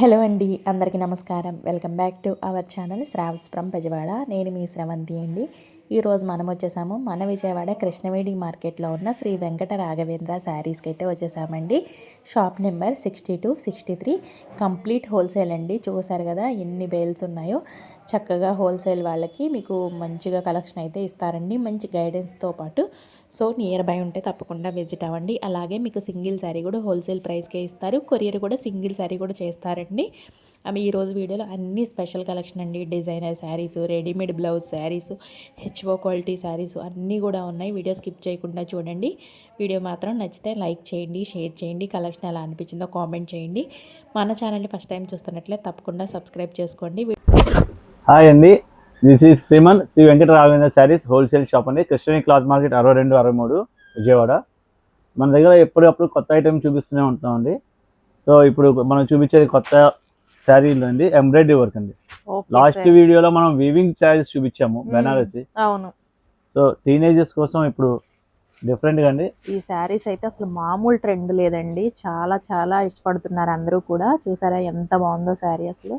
Hello అండి అందరికీ నమస్కారం. Welcome back to our channel Shravas from Bezawada. నేను మీ శ్రవంతి అండి. ఈరోజు మనం వచ్చేసాము మన విజయవాడ కృష్ణవేడి మార్కెట్లో ఉన్న శ్రీ వెంకట రాఘవేంద్ర శారీస్కి అయితే వచ్చేసామండి. Shop number sixty two sixty three. Complete wholesale అండి. చూసారు కదా ఎన్ని బేల్స్ ఉన్నాయో. చక్కగా హోల్సేల్ వాళ్ళకి మీకు మంచిగా కలెక్షన్ అయితే ఇస్తారండి. మంచి గైడెన్స్తో పాటు. సో నియర్ బై ఉంటే తప్పకుండా విజిట్ అవ్వండి. అలాగే మీకు సింగిల్ శారీ కూడా హోల్సేల్ ప్రైస్కే ఇస్తారు. కొరియర్ కూడా సింగిల్ శారీ కూడా చేస్తారండి. అవి ఈరోజు వీడియోలో అన్ని స్పెషల్ కలెక్షన్ అండి. Designer saris readymade blouse saris HO quality saris అన్నీ కూడా ఉన్నాయి. వీడియో స్కిప్ చేయకుండా చూడండి. వీడియో మాత్రం నచ్చితే లైక్ చేయండి షేర్ చేయండి. కలెక్షన్ ఎలా అనిపించిందో కామెంట్ చేయండి. మన ఛానల్ని ఫస్ట్ టైం చూస్తున్నట్లే తప్పకుండా సబ్స్క్రైబ్ చేసుకోండి. హాయ్ అండి this is Sriman Sri Venkata Raghavendra saris wholesale shop అండి. కృష్ణని క్లాత్ మార్కెట్ అరవై రెండు అరవై మూడు విజయవాడ. మన దగ్గర ఎప్పటికప్పుడు కొత్త ఐటెం చూపిస్తూనే ఉంటామండి సో ఇప్పుడు మనం చూపించేది కొత్త శారీలు అండి. ఎంబ్రాయిడరీ వర్క్ అండి. లాస్ట్ వీడియోలో మనం వీవింగ్ శారీస్ చూపించాము. బెనారసి అవును. సో టీనేజర్స్ కోసం ఇప్పుడు డిఫరెంట్గా అండి. ఈ శారీస్ అయితే అసలు మామూలు ట్రెండ్ లేదండి. చాలా చాలా ఇష్టపడుతున్నారు అందరూ కూడా. చూసారా ఎంత బాగుందో శారీ అసలు.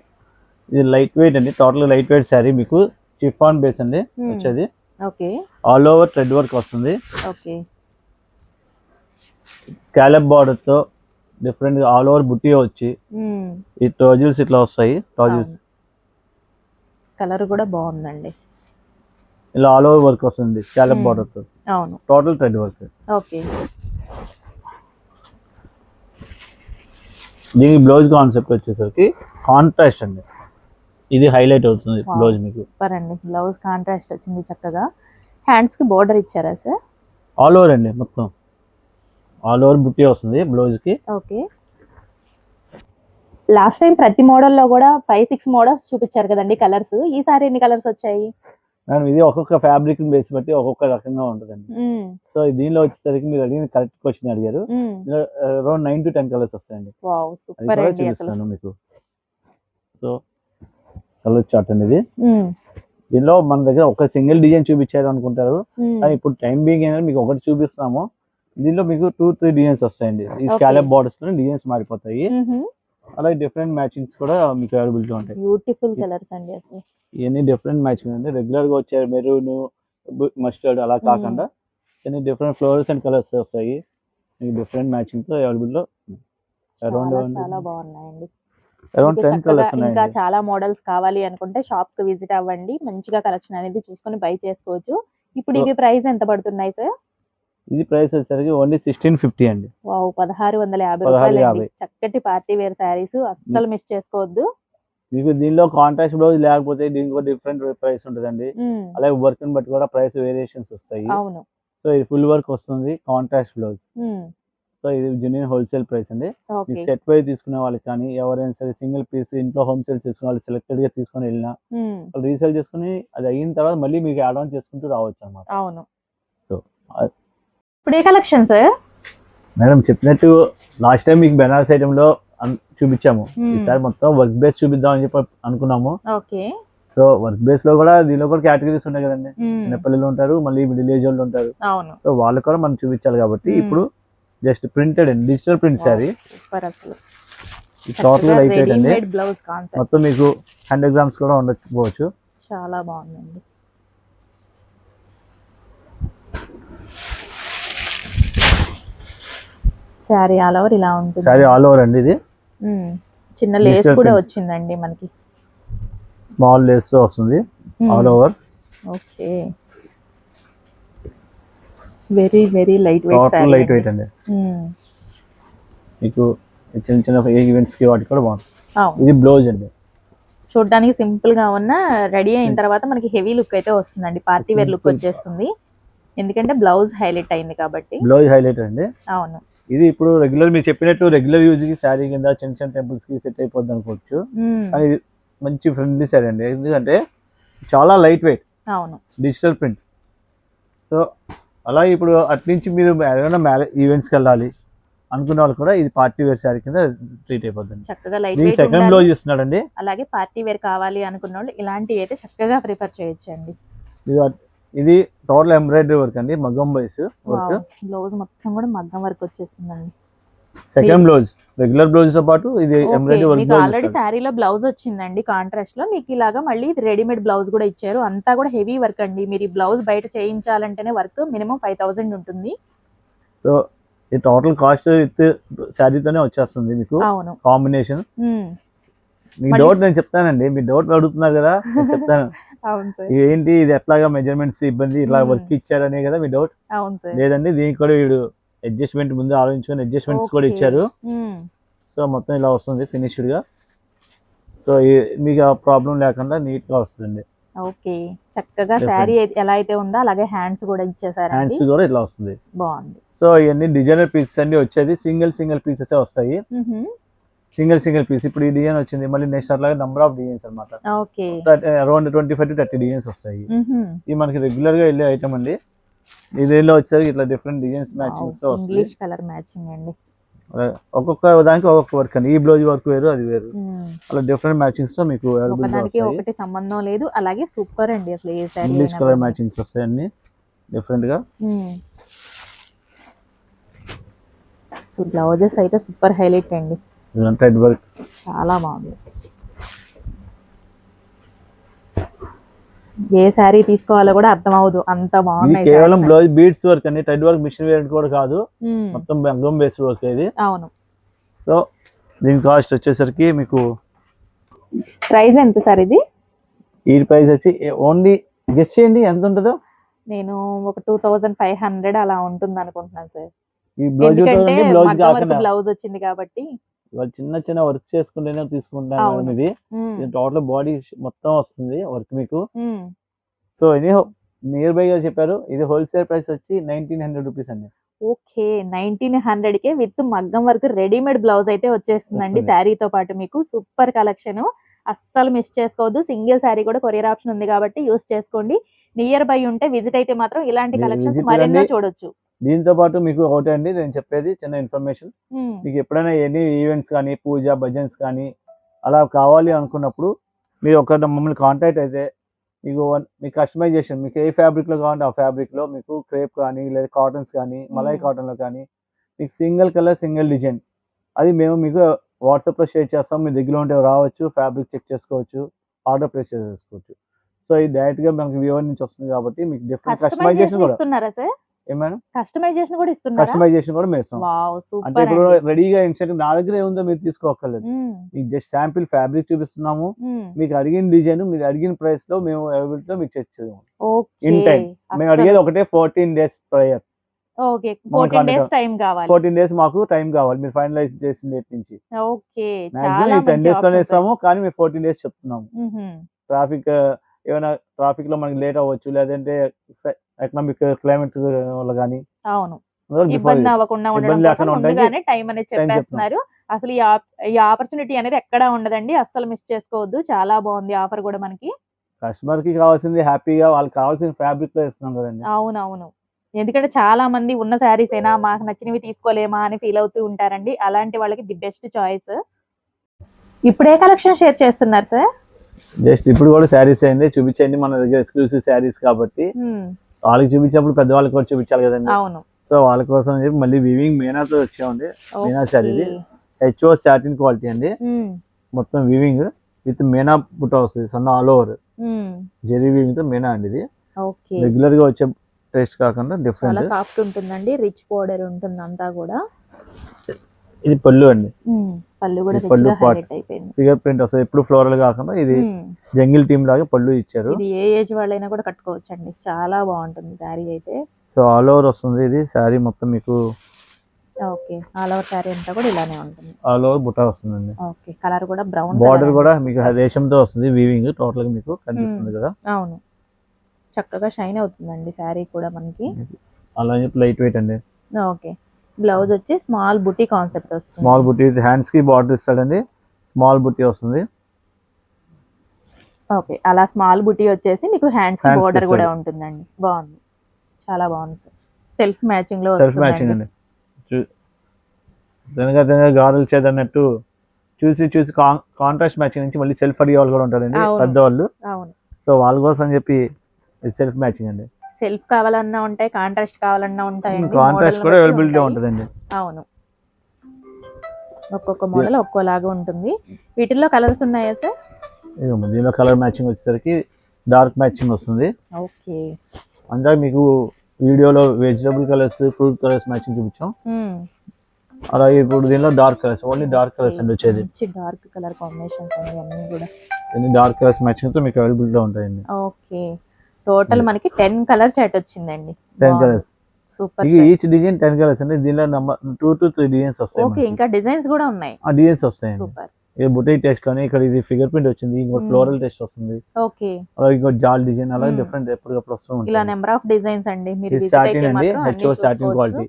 ఇది లైట్ వెయిట్ అండి. టోటల్ లైట్ వెయిట్ శారీ మీకు చిఫాన్ బేస్ అండి. వచ్చేది. Okay all over thread work వస్తుంది. స్కాలప్ బార్డర్తో డిఫరెంట్గా ఆల్ ఓవర్ బుట్టి వచ్చి ఈ టోజిల్స్ ఇట్లా వస్తాయి. టోజిల్స్ కలర్ కూడా బాగుందండి. ఇలా ఆల్ ఓవర్ వర్క్ వస్తుంది స్కాలప్ Hmm. బార్డర్తో. అవును. టోటల్ థ్రెడ్ వర్క్ ఓకే దీనికి బ్లౌజ్ కాన్సెప్ట్ వచ్చేసరికి కాంట్రాస్ట్ అండి. ఇది హైలైట్ అవుతుంది బ్లౌజ్ మీకు. సూపర్ అండి బ్లౌజ్ కాంట్రాస్ట్ వచ్చింది చక్కగా. హ్యాండ్స్కి బోర్డర్ ఇచ్చారా సార్ ఆల్ ఓవర్ అండి మొత్తం. ఆల్ ఓవర్ బుట్టి వస్తుంది బ్లౌజ్కి. ఓకే లాస్ట్ టైం ప్రతి మోడల్లో కూడా ఫైవ్ సిక్స్ మోడల్స్ చూపించారు కదండి కలర్స్ ఈసారి ఎన్ని కలర్స్ వచ్చాయి? అండ్ ఇది ఒక్కొక్క ఫ్యాబ్రిక్ బేస్ బట్టి ఒక్కొక్క రకంగా ఉంటుందండి. సో దీనిలో వచ్చేసరికి మీరు అడిగిన కరెక్ట్ క్వశ్చన్ అడిగారు. Around nine to ten colours వస్తాయండి. మీకు. So colour chart hmm. దీనిలో మన దగ్గర ఒక సింగిల్ డిజైన్ చూపించారు అనుకుంటారు. కానీ ఇప్పుడు టైం బీయింగ్ అనేది మీకు ఒకటి చూపిస్తున్నాము. దీనిలో మీకు టూ త్రీ డిజైన్స్ వస్తాయండి. ఈ. స్కాలప్ బార్డర్స్లో డిజైన్స్ మారిపోతాయి. అలాగే డిఫరెంట్ మ్యాచింగ్స్ కూడా మీకు అవైలబిలిటీ ఉంటాయి. బ్యూటిఫుల్ కలర్స్ అండి ఇవన్నీ డిఫరెంట్ మ్యాచింగ్ అండి. రెగ్యులర్గా వచ్చే మెరూన్ మస్టర్డ్ అలా కాకుండా ఇవన్నీ డిఫరెంట్ ఫ్లోర్స్ అండ్ కలర్స్ వస్తాయి. మీకు డిఫరెంట్ మ్యాచింగ్తో అవైలబుల్లో అరౌండ్ చాలా బాగున్నాయండి. ఇంకా చాలా మోడల్స్ కావాలి అనుకుంటే షాప్కి విజిట్ అవ్వండి. మంచిగా కలెక్షన్ అనేది చూసుకొని బై చేసుకోవచ్చు. ఇప్పుడు ఇవి ప్రైస్ ఎంత పడుతున్నాయి సార్? ఇది ప్రైస్ వచ్చేసరికి ఓన్లీ సిక్స్టీన్ ఫిఫ్టీ అండి. వావ్ పదహారు వందల యాభై రూపాయలు. చక్కటి పార్టీ వేర్ శారీస్. అస్సలు మిస్ చేసుకోవద్దు. మీకు దీనిలో కాంట్రాస్ట్ బ్లౌజ్ లేకపోతే దీనికి డిఫరెంట్ ప్రైస్ ఉంటుందండి. అలాగే వర్క్ బట్టి కూడా ప్రైస్ వేరియేషన్స్ వస్తాయి. అవును. సో ఇది ఫుల్ వర్క్ వస్తుంది కాంట్రాస్ట్ బ్లౌజ్. సో ఇది జెన్యున్ హోల్సేల్ ప్రైస్ అండి. సెట్ వైజ్ తీసుకునే వాళ్ళకి కానీ ఎవరైనా సరే సింగిల్ పీస్ ఇంట్లో హోమ్ సేల్ చేసుకునే వాళ్ళు సెలెక్టెడ్గా తీసుకొని వెళ్ళినా మ్మ్. వాళ్ళు రీసేల్ చేసుకుని అది అయిన తర్వాత మళ్ళీ మీకు యాడ్ ఆన్ చేసుకుంటూ రావచ్చు అన్నమాట. అవును. I- ఇప్పుడు ఏ కలెక్షన్ సార్ మేడం చెప్పినట్టు లాస్ట్ టైం మీకు బెనారస్ ఐటమ్లో చూపించాము. Hmm. ఈసారి మొత్తం వర్క్ బేస్ చూపిద్దాం అని చెప్పి అనుకున్నాము. ఓకే సో వర్క్ బేస్లో కూడా దీనిలో కూడా కేటగిరీస్ ఉంటాయి కదండి. మ్మ్. చిన్నపిల్లలు ఉంటారు మళ్ళీ మిడిల్ ఏజ్ వాళ్ళు ఉంటారు. సో వాళ్ళకి కూడా మనం చూపించాలి కాబట్టి Hmm. ఇప్పుడు జస్ట్ ప్రింటెడ్ అండి డిజిటల్ ప్రింట్ శారీ. సూపర్ అసలు. టోటల్ వెయిట్ అండి. బ్లౌజ్ కాన్సెప్ట్ మొత్తం మీకు హండ్రెడ్ గ్రామ్స్ కూడా ఉండకపోవచ్చు. చాలా బాగుందండి. శారీ ఆల్ ఓవర్ ఇలా ఉంటుంది. శారీ ఆల్ ఓవర్ అండి ఇది. చిన్న లేస్ కూడా. వచ్చిందండి మనకి. స్మాల్ లేస్ వస్తుంది all over. Okay. Very very light total light weight అండి. వెయిట్ మీకు చిన్న చిన్న ఈవెంట్స్కి వాటికి కూడా బాగుంటుంది. ఇది బ్లౌజ్ అండి. చూడడానికి సింపుల్గా ఉన్న రెడీ అయిన తర్వాత మనకి హెవీ లుక్ అయితే వస్తుందండి. Party wear look. వచ్చేస్తుంది. ఎందుకంటే బ్లౌజ్ హైలైట్ అయింది కాబట్టి. బ్లౌజ్ హైలైట్ అండి. అవును. ఇది ఇప్పుడు రెగ్యులర్ మీరు చెప్పినట్టు రెగ్యులర్ యూజ్కి శారీ కింద చిన్న చిన్న టెంపుల్స్కి సెట్ అయిపోద్ది అనుకోవచ్చు. మ్మ్. కానీ ఇది మంచి ఫ్రెండ్లీ శారీ అండి. ఎందుకంటే చాలా లైట్ వెయిట్ అవును. డిజిటల్ ప్రింట్ సో అలా ఇప్పుడు అట్నుంచి మీరు ఏదైనా మ్యారేజ్ ఈవెంట్స్కి వెళ్ళాలి అనుకున్న వాళ్ళు కూడా ఇది పార్టీ వేర్ శారీ కింద ట్రీట్ అయిపోద్ది చక్కగా లైట్ వెయిట్ సెకండ్ బ్లౌజ్ ఇస్తున్నాడండి అలాగే పార్టీ వేర్ కావాలి అనుకున్న వాళ్ళు ఇలాంటివి అయితే చక్కగా ప్రిఫర్ చేయొచ్చండి. ఇది ఇది టోటల్ ఎంబ్రాయిడరీ వర్క్ అండి మగ్గం బైస్ వర్క్. బ్లౌజ్ మొత్తం కూడా మగ్గం వర్క్ వచ్చేస్తుందండి సెకండ్ బ్లౌజ్ రెగ్యులర్ బ్లౌజ్తో పాటు ఇది ఎంబ్రాయిడరీ వర్క్ మీకు ఆల్రెడీ శారీలో బ్లౌజ్ వచ్చిందండి కాంట్రాస్ట్లో. మీకు ఇలాగా మళ్ళీ రెడీమేడ్ బ్లౌజ్ కూడా ఇచ్చారు. అంతా కూడా హెవీ వర్క్ అండి. మీరు ఈ బ్లౌజ్ బయట చేయించాలంటేనే వర్క్ మినిమం ఫైవ్ థౌసండ్ ఉంటుంది. సో ఈ టోటల్ కాస్ట్ విత్ శారీతోనే వచ్చేస్తుంది మీకు. అవును. కాంబినేషన్ ఉమ్, మీ డౌట్ నేను చెప్తానండి. మీ డౌట్ అడుగుతున్నారు కదా నేను చెప్తాను. అవును సార్. ఇది ఏంటి ఇది ఎట్లాగా మెజర్మెంట్స్ ఇబ్బంది Hmm. వర్క్ ఇచ్చారనే కదా మీ డౌట్ అవును సార్. లేదండి దీనికి కూడా వీడు అడ్జస్ట్మెంట్ ముందు ఆలోచించుకొని అడ్జస్ట్మెంట్స్ కూడా. ఇచ్చారు. ఉమ్, సో మొత్తం ఇలా వస్తుంది ఫినిష్డ్గా సో మీకు ఆ ప్రాబ్లం లేకుండా నీట్గా వస్తుంది ఓకే చక్కగా. శారీ ఎలా అయితే ఉందో అలాగే హ్యాండ్స్ కూడా ఇచ్చేసారండి. హ్యాండ్స్ కూడా ఇట్లా వస్తుంది. బాగుంది. సో ఇవన్నీ డిజైనర్ పీసెస్ అన్ని వచ్చేది. సింగిల్ సింగిల్ పీసెస్ వస్తాయి. మ్హూ. Single single piece. ఇప్పుడు ఈ డిజైన్ వచ్చింది. మళ్ళీ నెక్స్ట్ అట్లాగే నంబర్ ఆఫ్ డిజైన్స్ అనమాట around twenty five to thirty designs వస్తాయి. ఇది మనకి రెగ్యులర్గా వెళ్ళే ఐటమ్ అండి. ఇదేలో వచ్చేసరికి ఇట్లా different designs matchings English colour matching అండి. ఒక్కొక్క దానికి ఒక్కొక్క వర్క్ అండి. ఈ బ్లౌజ్ వర్క్ వేరు అది వేరు. ఉమ్, అలా డిఫరెంట్ మ్యాచింగ్స్తో మీకు వస్తాయి. ఒకటి సంబంధం లేదు. అలాగే సూపర్ అండి అసలు ఏ శారీ ఇంగ్లీష్ కలర్ మ్యాచింగ్స్ వస్తాయి అన్ని. డిఫరెంట్గా. సో బ్లౌజెస్ అయితే సూపర్ హైలైట్ అండి. రెడ్ వర్క్ చాలా బాగుంది. ఏ శారీ తీసుకోవాలో కూడా అర్థం అవ్వదు అంత బాగున్నాయి కేవలం. బ్లౌజ్ బీడ్స్ వర్క్ అండి. టెడ్ వర్క్ మిషన్ వేర్ కూడా కాదు. మొత్తం బెంగం బేస్డ్ వర్క్ ఇది. అవును. సో దీని కాస్ట్ వచ్చేసరికి మీకు ప్రైస్ ఎంత సార్ ఇది? ఈ ప్రైస్ వచ్చి ఓన్లీ గెస్ట్ చేయండి ఎంత ఉంటుందో? నేను ఒక టూ థౌజండ్ ఫైవ్ హండ్రెడ్ అలా ఉంటుంది అనుకుంటున్నాను సార్. ఈ బ్లౌజ్ బ్లౌజ్ వచ్చింది కాబట్టి వాళ్ళు చిన్న చిన్న వర్క్ చేసుకుంటేనే తీసుకుంటాను ఇది. టోటల్ బాడీ మొత్తం వస్తుంది వర్క్ మీకు. సో ఇది నియర్ బై గా చెప్పారు ఇది హోల్సేల్ ప్రైస్ వచ్చి నైన్టీన్ హండ్రెడ్ రూపీస్ అండి. ఓకే నైన్టీన్ హండ్రెడ్ కే విత్ మగ్గం వర్క్ రెడీమేడ్ బ్లౌజ్ అయితే వచ్చేస్తుందండి. శారీతో పాటు మీకు. Super collection. అస్సలు మిస్ చేసుకోవద్దు. సింగిల్ శారీ కూడా కొరియర్ ఆప్షన్ ఉంది కాబట్టి యూస్ చేసుకోండి. నియర్ బై ఉంటే విజిట్ అయితే మాత్రం ఇలాంటి కలెక్షన్స్ మరెన్నో. చూడొచ్చు. దీంతో పాటు మీకు ఒకటే అండి నేను చెప్పేది చిన్న ఇన్ఫర్మేషన్ మీకు ఎప్పుడైనా ఎనీ ఈవెంట్స్ కానీ పూజ భజన్స్ కానీ అలా కావాలి అనుకున్నప్పుడు మీరు ఒక మమ్మల్ని కాంటాక్ట్ అయితే మీకు వన్ మీ కస్టమైజేషన్ మీకు ఏ ఫ్యాబ్రిక్లో కావాలంటే ఆ ఫ్యాబ్రిక్లో మీకు క్రేప్ కానీ లేదా కాటన్స్ కానీ మలై. కాటన్లో కానీ మీకు సింగిల్ కలర్ సింగిల్ డిజైన్ అది మేము మీకు వాట్సాప్లో షేర్ చేస్తాం మీ దగ్గర ఉంటే రావచ్చు ఫ్యాబ్రిక్ చెక్ చేసుకోవచ్చు ఆర్డర్ ప్లేస్ చేసుకోవచ్చు. సో ఇది డైరెక్ట్గా మనకి వ్యూవర్ నుంచి వస్తుంది కాబట్టి మీకు డిఫరెంట్ కస్టమైజేషన్ కూడా. కస్టమైజేషన్ కూడా ఇస్తున్నారా? కస్టమైజేషన్ కూడా మేము అంటే ఇప్పుడు రెడీగా ఇన్స్టెంట్ నా దగ్గర ఏముందో మీరు తీసుకోక్కర్లేదు. మీకు జస్ట్ శాంపిల్ ఫ్యాబ్రిక్ చూపిస్తున్నాము. మీకు అడిగిన డిజైన్ మీరు అడిగిన ప్రైస్లో మేము అవైలబిలిటీ లో మీకు చేస్తాము In time. మేము అడిగేది ఒకటే fourteen days prior okay fourteen days time కావాలి. ఫోర్టీన్ డేస్ మాకు టైం కావాలి. మీరు ఫైనలైజ్ చేసిన డేట్ నుంచి. ఓకే టెన్ డేస్లోనే. ఇస్తాము కానీ మేము ఫోర్టీన్ డేస్ చెప్తున్నాము. ట్రాఫిక్ ఏమైనా ట్రాఫిక్లో మనకి లేట్ అవ్వచ్చు లేదంటే ఎకనామిక్ క్లైమేట్ వల్ల కానీ అవును. ఇబ్బంది అవ్వకుండా ఉండడం ముందుగానే టైం అనేది. చెప్పేస్తున్నారు. అసలు ఈ ఆప్- ఈ ఆపర్చునిటీ అనేది ఎక్కడా ఉండదండి. అస్సలు మిస్ చేసుకోవద్దు. చాలా బాగుంది ఆఫర్ కూడా మనకి. కస్టమర్కి కావాల్సింది హ్యాపీగా వాళ్ళకి కావాల్సిన ఫ్యాబ్రిక్లో ఇస్తున్నాం కదండి. అవునవును. ఎందుకంటే చాలా మంది ఉన్న శారీస్ అయినా మాకు నచ్చినవి తీసుకోలేమా అని ఫీల్ అవుతూ ఉంటారండి. అలాంటి వాళ్ళకి ది బెస్ట్ చాయిస్ ఇప్పుడే కలెక్షన్ షేర్ చేస్తున్నారు సార్ జస్ట్ ఇప్పుడు కూడా శారీస్ అయింది. చూపించండి మన దగ్గర ఎక్స్క్లూసివ్ శారీస్ కాబట్టి. వాళ్ళకి చూపించినప్పుడు పెద్దవాళ్ళకి కూడా చూపించాలి కదండి. అవును. సో వాళ్ళ కోసం చెప్పి మళ్ళీ వివింగ్ మీనాతో వచ్చామండి మీనా. శారీ ఇది. హెచ్ఓ సాటిన్ క్వాలిటీ అండి. మొత్తం వివింగ్ విత్ మీనా బుట్ట వస్తుంది. సన్న ఆల్ ఓవర్. జెరీ వివింగ్తో మీనా అండి ఇది. రెగ్యులర్గా వచ్చే టేస్ట్ కాకుండా డిఫరెంట్ సాఫ్ట్ ఉంటుందండి. రిచ్ పౌడర్ ఉంటుంది అంతా కూడా ఇది పళ్ళు అండి. పళ్ళు కూడా పళ్ళు ఫిగర్ ప్రింట్ వస్తుంది. ఎప్పుడు ఫ్లోరల్ కాకుండా ఇది. జంగిల్ టీమ్ లాగా పళ్ళు ఇచ్చారు. ఇది ఏ ఏజ్ వాళ్ళైనా కూడా కట్టుకోవచ్చండి. చాలా బాగుంటుంది శారీ అయితే. సో ఆల్ ఓవర్ వస్తుంది ఇది. శారీ మొత్తం మీకు ఓకే. ఆల్ ఓవర్ శారీ అంతా కూడా ఇలానే ఉంటుంది. ఆల్ ఓవర్ బుట్ట వస్తుందండి. ఓకే. కలర్ కూడా బ్రౌన్ బార్డర్ కూడా మీకు రేషంతో వస్తుంది. వీవింగ్ టోటల్గా మీకు కనిపిస్తుంది కదా. అవును. చక్కగా షైన్ అవుతుందండి శారీ కూడా మనకి. అలా చెప్పి లైట్ వెయిట్ అండి. ఓకే. బ్లౌజ్ వచ్చి స్మాల్ బుట్టి కాన్సెప్ట్ వస్తుంది. స్మాల్ బుట్టి హ్యాండ్స్కి బార్డర్ ఇస్తాడండి. స్మాల్ బుట్టి వస్తుంది. ఓకే అలా స్మాల్ బుట్టి వచ్చేసి మీకు హ్యాండ్స్కి బోర్డర్ కూడా. ఉంటుందండి. బాగుంది. చాలా బాగుంది సార్. సెల్ఫ్ మ్యాచింగ్లో సెల్ఫ్ మ్యాచింగ్ అండి. తినగా తినగా గారెలు చేదన్నట్టు చూసి చూసి కాంట్రాస్ట్ మ్యాచింగ్ నుంచి మళ్ళీ సెల్ఫ్ అడిగే వాళ్ళు కూడా ఉంటారండి. పెద్దవాళ్ళు. సో వాళ్ళ కోసం అని చెప్పి సెల్ఫ్ మ్యాచింగ్ అండి. సెల్ఫ్ కావాలన్నా ఉంటాయి కాంట్రాస్ట్ కావాలన్నా ఉంటాయండి కాంట్రాస్ట్ కూడా అవైలబిలిటీ ఉంటాయి. ఉంటుందండి. అవును. ఒక్కొక్క మోడల్ ఒక్కోలాగా ఉంటుంది. వీటిల్లో కలర్స్ ఉన్నాయా సార్ దీనిలో కలర్ మ్యాచింగ్ వచ్చేసరికి డార్క్ మ్యాచింగ్ వస్తుంది. ఓకే. అంతా మీకు వీడియోలో vegetable colours fruit colours matching చూపించాం. అలాగే ఇప్పుడు దీనిలో dark colours only dark colours అండి వచ్చేది. డార్క్ కలర్ కాంబినేషన్స్ అన్ని కూడా. డార్క్ కలర్స్ మ్యాచింగ్తో మీకు అవైలబిలిటీ ఉంటాయండి. ఓకే. టోటల్ మనకి టెన్ కలర్ చాట్ వచ్చింది టెన్ కలర్స్. సూపర్ ఇక ఈచ్ డిజైన్ టెన్ కలర్స్ అండి. దీనిలో number two to three designs వస్తాయి ఓకే ఇంకా డిజైన్స్ కూడా ఉన్నాయి. ఆ డిజైన్స్ వస్తాయండి. సూపర్. ఇది బుటీక్ టెక్స్ట్ అని ఇక్కడ ఇది ఫిగర్ ప్రింట్ వచ్చింది. ఇంకోటి Hmm. ఫ్లోరల్ టెక్స్ట్ వస్తుంది. ఓకే అలాగే ఇంకోటి జాల్ డిజైన్ అలాగే Hmm. డిఫరెంట్ ఎప్పటికప్పుడు వస్తూ ఇలా ఉంటాయి నెంబర్ ఆఫ్ డిజైన్స్ అండి. మీరు సాటిన్ అండి. హెచ్ఓ సాటిన్. క్వాలిటీ.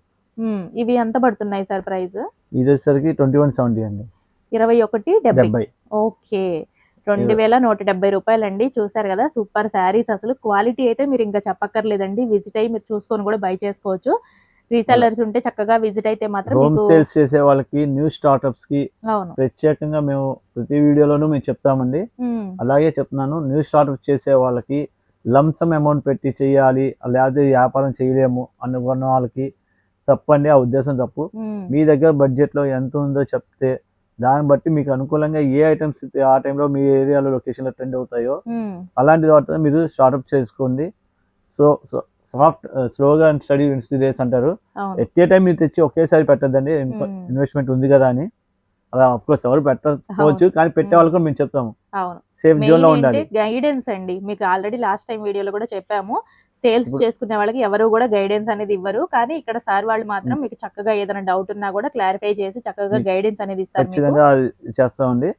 ఇవి ఎంత పడుతున్నాయి సార్ ప్రైస్? ఇది వచ్చేసరికి ట్వంటీ వన్ సెవెంటీ అండి. ఇరవై ఒకటి డెబ్బై. ఓకే రెండు వేల నూట డెబ్బై రూపాయలు అండి చూసారు కదా సూపర్ శారీస్ అసలు. క్వాలిటీ అయితే మీరు ఇంకా చెప్పక్కర్లేదండి. విజిట్ అయ్యి మీరు చూసుకొని కూడా బై చేసుకోవచ్చు. రీసెల్లర్స్ ఉంటే చక్కగా విజిట్ అయితే మాత్రం హోమ్ సేల్స్ చేసే వాళ్ళకి న్యూ స్టార్ట్అప్స్కి ప్రత్యేకంగా మేము ప్రతి వీడియోలోనూ మేము చెప్తామండి. అలాగే చెప్తున్నాను న్యూ స్టార్ట్అప్ చేసే వాళ్ళకి లంసమ్ అమౌంట్ పెట్టి చేయాలి లేకపోతే వ్యాపారం చేయలేము అనుకున్న వాళ్ళకి తప్పండి. ఆ ఉద్దేశం తప్పు. మీ దగ్గర బడ్జెట్లో ఎంత ఉందో చెప్తే దాన్ని బట్టి మీకు అనుకూలంగా ఏ ఐటమ్స్ ఆ టైంలో మీ ఏరియాలో లొకేషన్లో ట్రెండ్ అవుతాయో మ్మ్. అలాంటి వాటితో మీరు స్టార్ట్అప్ చేసుకోండి. సో సాఫ్ట్ స్లోగా అండ్ స్టడీ విన్స్ డేస్ అంటారు. ఎట్ ఏ టైం మీరు తెచ్చి ఒకేసారి పెట్టద్దండి. ఇన్వెస్ట్మెంట్ ఉంది కదా అని. అలా కోర్స్ ఎవరు పెట్టకపోవచ్చు కానీ పెట్టే వాళ్ళకు మేము చెప్తాము. సేఫ్ జోన్లో మెయిన్ ఉండాలి. ఏంటి? గైడెన్స్ అండి. మీకు ఆల్రెడీ లాస్ట్ టైం వీడియోలో కూడా చెప్పాము. సేల్స్ చేసుకునే వాళ్ళకి ఎవరు కూడా గైడెన్స్ అనేది ఇవ్వరు. కానీ ఇక్కడ సార్ వాళ్ళు మాత్రం మీకు చక్కగా ఏదైనా డౌట్ ఉన్నా కూడా క్లారిఫై చేసి చక్కగా గైడెన్స్ అనేది ఇస్తారు ఖచ్చితంగా చేస్తామండి.